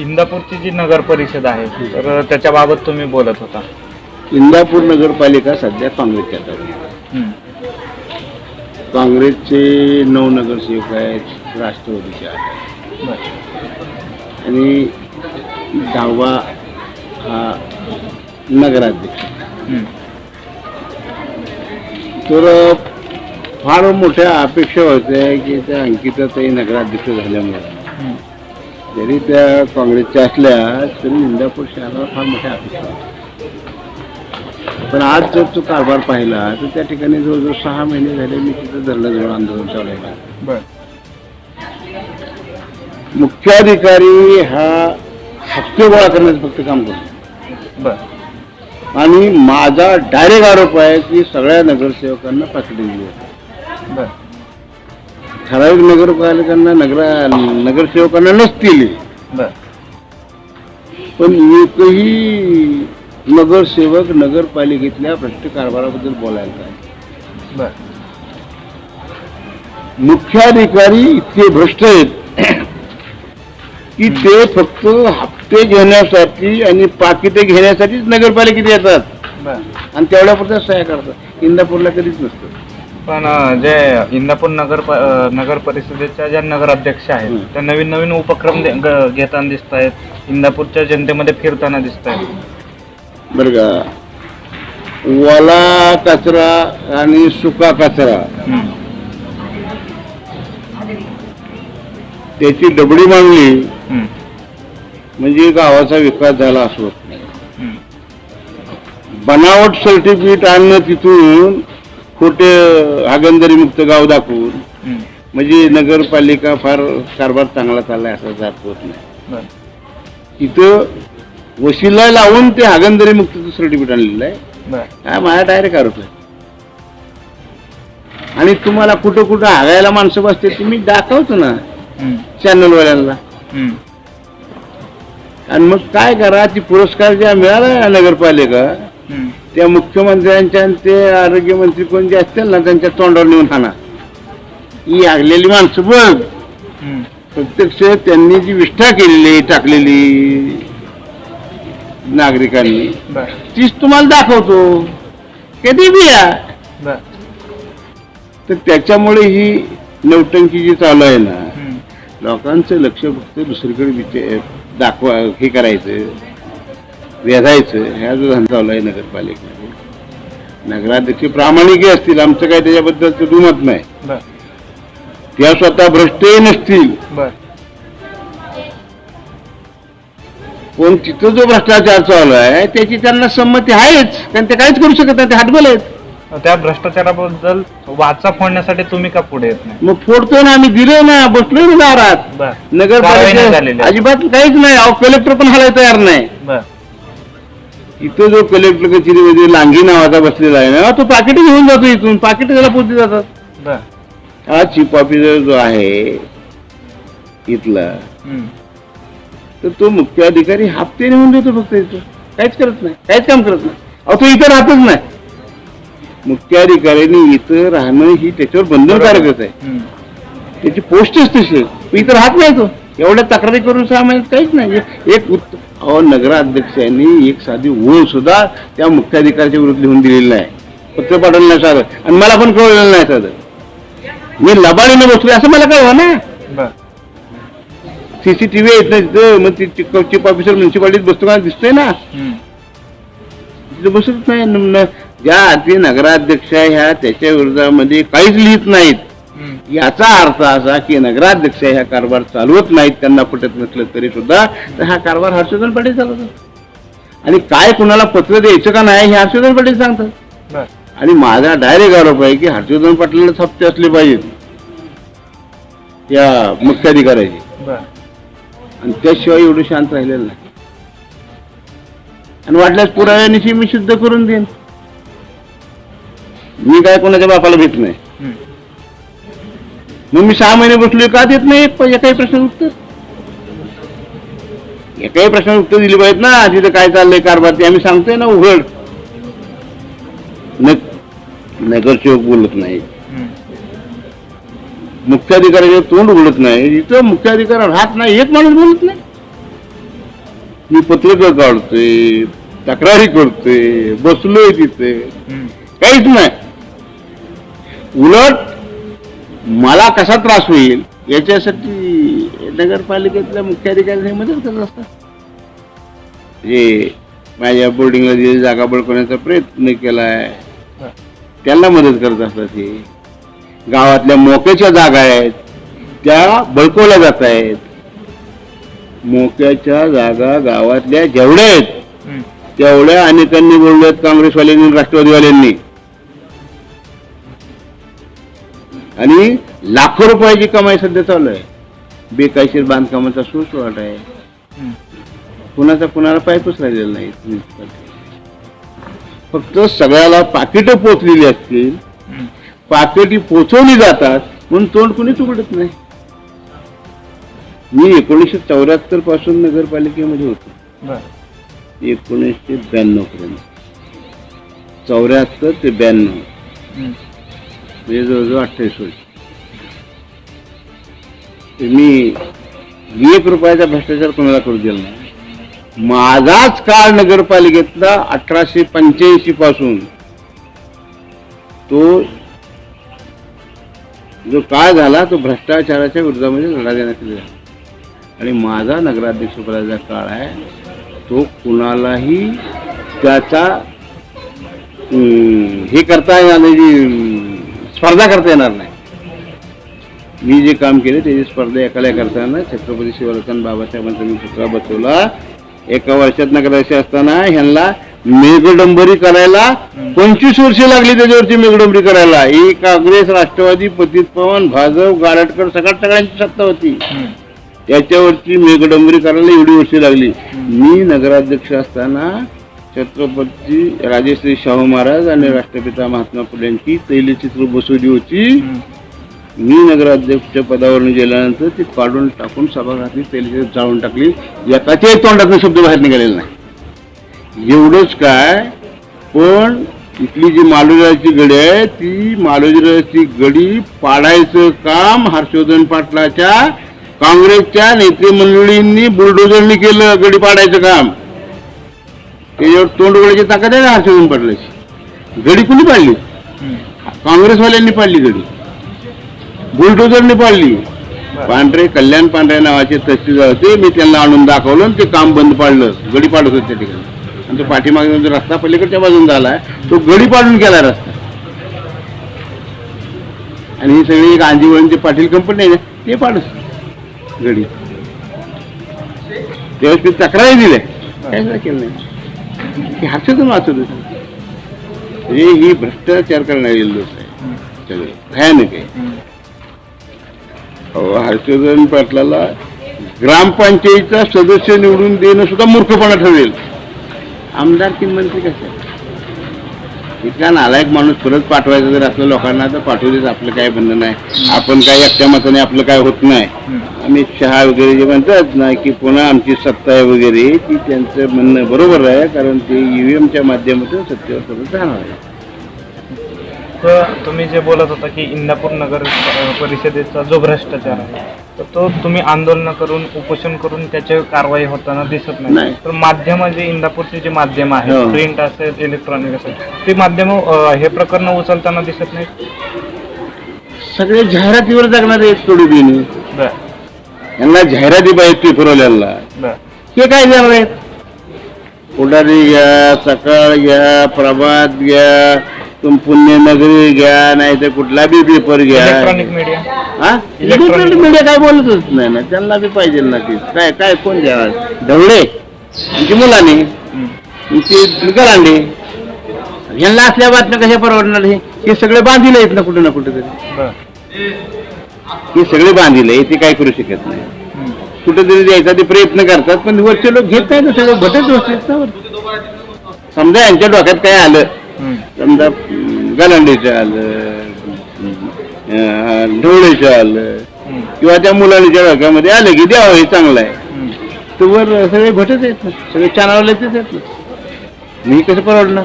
इंदापूरची जी नगर परिषद आहे तर त्याच्याबाबत तुम्ही बोलत होता इंदापूर नगरपालिका सध्या काँग्रेसच्या. हम्म. काँग्रेसचे नऊ नगरसेवक आहेत राष्ट्रवादीचे आहेत. आणि दहावा हा नगराध्यक्ष. तर फार मोठ्या अपेक्षा होत्या की त्या अंकिताताई नगराध्यक्ष झाल्यामुळे. जरी त्या काँग्रेसच्या असल्या तरी इंदापूर शहराला फार मोठ्या अपेक्षा पण आज जर तो कारभार पाहिला तर त्या ठिकाणी जवळजवळ सहा महिने झाले मी तिथं धरणाजवळ आंदोलन चालवलं. मुख्याधिकारी हा हप्ते गोळा करण्याचं फक्त काम करतो. बर. आणि माझा डायरेक्ट आरोप आहे की सगळ्या नगरसेवकांना पाकिट दिली आहे. ठराविक नगरपालिकांना नगर नगरसेवकांना नसतील. पण एकही नगरसेवक नगरपालिकेतल्या भ्रष्ट कारभाराबद्दल बोलायला काय बर. मुख्याधिकारी इतके भ्रष्ट आहेत की ते फक्त हप्ते घेण्यासाठी आणि पाकिटे घेण्यासाठीच नगरपालिकेत येतात. आणि तेवढ्यापुरत्या सह्या करतात. इंदापूरला कधीच नसतं. पण जे इंदापूर नगर प- अं, नगर परिषदेच्या ज्या नगराध्यक्ष आहेत हम्म. त्या नवीन नवीन उपक्रम दे- ग- घेताना दिसत आहेत इंदापूरच्या जनतेमध्ये फिरताना दिसत आहेत बरं का? ओला कचरा आणि सुका कचरा. त्याची डबडी मांडली म्हणजे गावाचा विकास झाला असं होत नाही. बनावट सर्टिफिकेट आणणं तिथून खोटे हागंदरी मुक्त गाव दाखवून म्हणजे नगरपालिका फार कारभार चांगला चाललाय असं जात होत नाही. इथं वशिला लावून ते हागंदरी मुक्तचं सर्टिफिकेट आणलेलं आहे. हा माझा डायरेक्ट आरोप आहे. आणि तुम्हाला कुठं कुठं हागायला माणसं बसते ते मी दाखवतो ना. चॅनलवाल्यांना. आणि मग काय करा ती पुरस्कार ज्या मिळाला नगरपालिका. त्या मुख्यमंत्र्यांच्या आणि ते आरोग्यमंत्री कोण जे असतील ना त्यांच्या तोंडावर नेऊन खाना ही आगलेली माणसं बघ. प्रत्यक्ष त्यांनी जी विष्ठा केलेली टाकलेली नागरिकांनी तीच तुम्हाला दाखवतो. कधी बी या. तर त्याच्यामुळे ही नौटंकी जी चालू आहे ना. लोकांचं लक्ष फक्त दुसरीकडे विचे दाखवा हे करायचं. वेधायचं ह्या जो धंदा आहे नगरपालिकेमध्ये नगराध्यक्ष प्रामाणिकही असतील आमचं काय त्याच्याबद्दलचं दुमत नाही. त्या स्वतः भ्रष्टही नसतील. पण तिथं जो भ्रष्टाचार चालू आहे त्याची त्यांना संमती आहेच. कारण ते काहीच करू शकत नाही ते हटबल आहेत. त्या भ्रष्टाचाराबद्दल वाचा फोडण्यासाठी तुम्ही का पुढे येत नाही? मग फोडतो ना आम्ही दिले ना बसलोय ना दारात. नगरपालिका. अजिबात काहीच नाही. अहो कलेक्टर पण हलाय तयार नाही. बर. इथं जो कलेक्टर कचेरीमध्ये लांगी नावाचा बसलेला आहे ना तो पाकिट घेऊन जातो इथून. पाकिट त्याला पोचली जातात. हा चीफ ऑफिसर जो आहे इथला. तर तो मुख्य अधिकारी हप्ते नेऊन देतो फक्त इथं. काहीच करत नाही. काहीच काम करत नाही. अहो तो इथं राहतच नाही. मुख्याधिकाऱ्यांनी इथं राहणं ही त्याच्यावर बंधनकारकच आहे. त्याची पोस्टच तशी इथं राहत नाही तो. एवढ्या तक्रारी करून सहा महिन्यात काहीच नाही. एक- एक उत्त- अहो नगराध्यक्षांनी एक साधी ओळ सुद्धा त्या मुख्याधिकाऱ्याच्या विरुद्ध लिहून दिलेली नाही. पत्र पाठवलं नाही साधं आणि मला पण कळलेलं नाही साधं मी लबाडीने बसलोय असं मला कळवा ना. सीसीटीव्ही येत नाही तिथं मग ती चीफ ऑफिसर म्युन्सिपालिटीत बसतो का? दिसतोय ना. तिथं बसत नाही. ज्या आधी नगराध्यक्ष ह्या त्याच्या विरोधामध्ये काहीच लिहित नाहीत. याचा अर्थ असा की नगराध्यक्ष ह्या कारभार चालवत नाहीत त्यांना पटत नसलं तरी सुद्धा तर हा कारभार हर्षवर्धन पाटील चालवतो. आणि काय कुणाला पत्र द्यायचं का नाही हे हर्षवर्धन पाटील सांगतात. आणि माझा डायरेक्ट आरोप आहे की हर्षवर्धन पाटलाला हप्ते असले पाहिजेत या मुख्याधिकाऱ्याचे. आणि त्याशिवाय एवढं शांत राहिलेलं नाही. आणि वाटल्यास पुराव्यानिशी मी सिद्ध करून देईन. मी काय कोणाच्या बापाला भेट नाही. मग मी सहा महिने बसलोय का देत नाही एक एकाही प्रश्न उत्तर. एकाही प्रश्न उत्तर दिली पाहिजेत ना. तिथं काय चाललंय कारभार ते आम्ही सांगतोय ना उघड. नगरसेवक बोलत नाही. मुख्याधिकाऱ्याचे तोंड उघडत नाही. इथं मुख्याधिकारी राहत नाही एक माणूस बोलत नाही. मी पत्रकं काढतोय तक्रारी करतोय बसलोय तिथे. काहीच नाही. उलट मला कसा त्रास होईल याच्यासाठी नगरपालिकेतल्या मुख्याधिकारी हे मदत करत असतात. जे माझ्या बोर्डिंगला जे जागा बळकवण्याचा प्रयत्न केलाय त्यांना मदत करत असतात हे. गावातल्या मोक्याच्या जागा आहेत त्या बळकवल्या जात आहेत. मोक्याच्या जागा गावातल्या जेवढ्या आहेत. तेवढ्या अनेकांनी बोलल्यात काँग्रेसवाल्यांनी राष्ट्रवादीवाल्यांनी. आणि लाखो रुपयाची कमाई सध्या चालू आहे. बेकायदेशीर बांधकामाचा सुसवाट आहे. कुणाचा कुणाला पाईपच राहिलेला नाही फक्त सगळ्याला पाकिटं पोचलेली असतील. पाकिटी पोचवली जातात म्हणून तोंड कुणीच उघडत नाही. मी एकोणीसशे चौऱ्याहत्तरपासून नगरपालिकेमध्ये होतो. एकोणीसशे ब्याण्णव पर्यंत. चौऱ्याहत्तर ते ब्याण्णव. म्हणजे जवळजवळ अठ्ठावीस वर्ष मी एक रुपयाचा भ्रष्टाचार कोणाला करू दिला नाही. माझाच काळ नगरपालिकेतला अठराशे पंच्याऐंशी पासून तो जो काळ झाला तो भ्रष्टाचाराच्या विरोधामध्ये लढा देण्यात झाला आणि माझा नगराध्यक्षपदाचा काळ आहे तो कुणालाही त्याचा हे करता येणार स्पर्धा करता येणार नाही. मी जे काम केले त्याची स्पर्धा एकाला करताना छत्रपती शिवराजन बाबासाहेबांचा मी पुतळा बसवला. एका वर्षात नगराध्यक्ष असताना ह्यांना मेघडंबरी करायला पंचवीस वर्षे लागली त्याच्यावरची मेघडंबरी करायला. ही काँग्रेस राष्ट्रवादी पतित पवन भाजप गारटकर सगळ्या सगळ्यांची सत्ता होती. त्याच्यावरची मेघडंबरी करायला एवढी वर्षे लागली. मी नगराध्यक्ष असताना छत्रपती राजेश्री शाहू महाराज आणि राष्ट्रपिता महात्मा फुले यांची तैलचित्र बसवली होती. मी नगराध्यक्ष पदावरून गेल्यानंतर ती काढून टाकून सभागृहातली तैलचित्र जाळून टाकली. एकाच्याही तोंडातून शब्द बाहेर निघालेला नाही. एवढंच काय पण इथली जी मालोजीराची गडी आहे ती मालोजीराची गडी पाडायचं काम हर्षवर्धन पाटलाच्या काँग्रेसच्या नेते मंडळींनी बुलडोझरनी केलं गडी पाडायचं काम. त्याच्यावर तोंड उघडायची ताकद आहे ना हर्षवर्धन पाटलाची गडी कुणी पाडली. काँग्रेसवाल्यांनी पाडली गडी. बुलडोझरने पाडली. पांढरे कल्याण पांढरे नावाचे तहसीलदार होते. मी त्यांना आणून दाखवलं आणि ते काम बंद पाडलं. गडी पाडत होते त्या ठिकाणी. आणि तो पाठीमागे जो रस्ता पलीकडच्या बाजून झालाय तो गडी पाडून केला रस्ता. आणि ही सगळी एक पाटील कंपनी आहे ना ते पाडस गडी. त्यावेळेस मी तक्रारी दिल्या. काय केलं. नाही हे हर्षातून वाचत होते. म्हणजे ही भ्रष्टाचार करणारी लोक आहे सगळे भयानक आहे. अहो, हर्षवर्धन पाटलाला ग्रामपंचायतीचा सदस्य निवडून देणं सुद्धा मूर्खपणा ठरेल. आमदार की मंत्री कसं इतका नालायक माणूस परत पाठवायचा जर असलं लोकांना तर पाठवू देत आपलं काय बंधन नाही. आपण काय एकट्या मताने आपलं काय होत नाही. अमित शहा वगैरे जे म्हणतात ना की पुन्हा आमची सत्ता आहे वगैरे ती त्यांचं म्हणणं बरोबर आहे कारण ते ईव्हीएमच्या माध्यमातून सत्तेवर परत जाणार आहे. तर तुम्ही जे बोलत होता की इंदापूर नगर परिषदेचा जो भ्रष्टाचार आहे तर तो तुम्ही आंदोलन करून उपोषण करून त्याची कारवाई होताना दिसत नाही. नाही. तर माध्यम जे इंदापूरचे जे माध्यम आहे हो. प्रिंट असेल इलेक्ट्रॉनिक असेल ते माध्यम हे प्रकरण उचलताना दिसत नाही? सगळे जाहिरातीवर जगणारे आहेत थोडी बर. यांना जाहिराती पाहिजे फिरवल्याला बर. हे काय देणार आहेत? पुढारी घ्या सकाळ घ्या प्रभात घ्या तुम पुण्यनगरी घ्या नाही तर कुठला बी पेपर घ्या. इलेक्ट्रॉनिक मीडिया हा? Electronic- इलेक्ट्रॉनिक मीडिया काय बोलतच नाही ना त्यांना बी पाहिजे ना ती. काय काय कोण घ्या? ढवळे. आमची मुलांनी. आमची गरांडे यांना असल्या बातम्या कशा परवडणार? हे हे सगळे बांधील आहेत ना कुठे ना कुठे तरी हे सगळे बांधील आहे ते काय करू शकत नाही. कुठेतरी द्यायचा ते प्रयत्न करतात पण वरचे लोक घेत नाही ना सगळं भटत बसलेत ना. समजा यांच्या डोक्यात काय आलं. समजा गलांडीचं आलं अं, ढवळीचं आलं किंवा त्या मुलांच्या डोक्यामध्ये आलं की द्यावं हे चांगलं आहे. तर वर सगळे भटच आहेत ना सगळे चानावले येत ना. मी कसं परवडणार?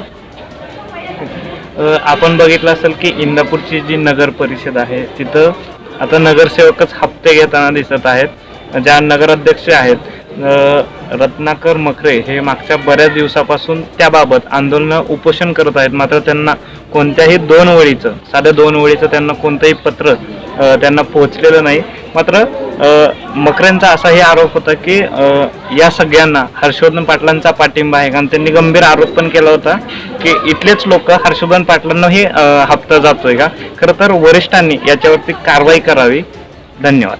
आपण बघितलं असेल की इंदापूरची जी नगर परिषद आहे तिथं आता नगरसेवकच हप्ते घेताना दिसत आहेत. ज्या नगराध्यक्ष आहेत रत्नाकर मकरे हे मागच्या बऱ्याच दिवसापासून त्याबाबत आंदोलन उपोषण करत आहेत. मात्र त्यांना कोणत्याही दोन ओळीचं साध्या दोन ओळीचं त्यांना कोणतंही पत्र त्यांना पोहोचलेलं नाही. मात्र मकरेंचा असाही आरोप होता की या सगळ्यांना हर्षवर्धन पाटलांचा पाठिंबा आहे. कारण त्यांनी गंभीर आरोप पण केला होता की इथलेच लोक हर्षवर्धन पाटलांना हे हप्ता जातोय का? खरं तर वरिष्ठांनी याच्यावरती कारवाई करावी. धन्यवाद.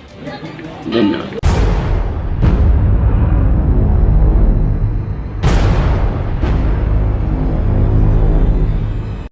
धन्यवाद.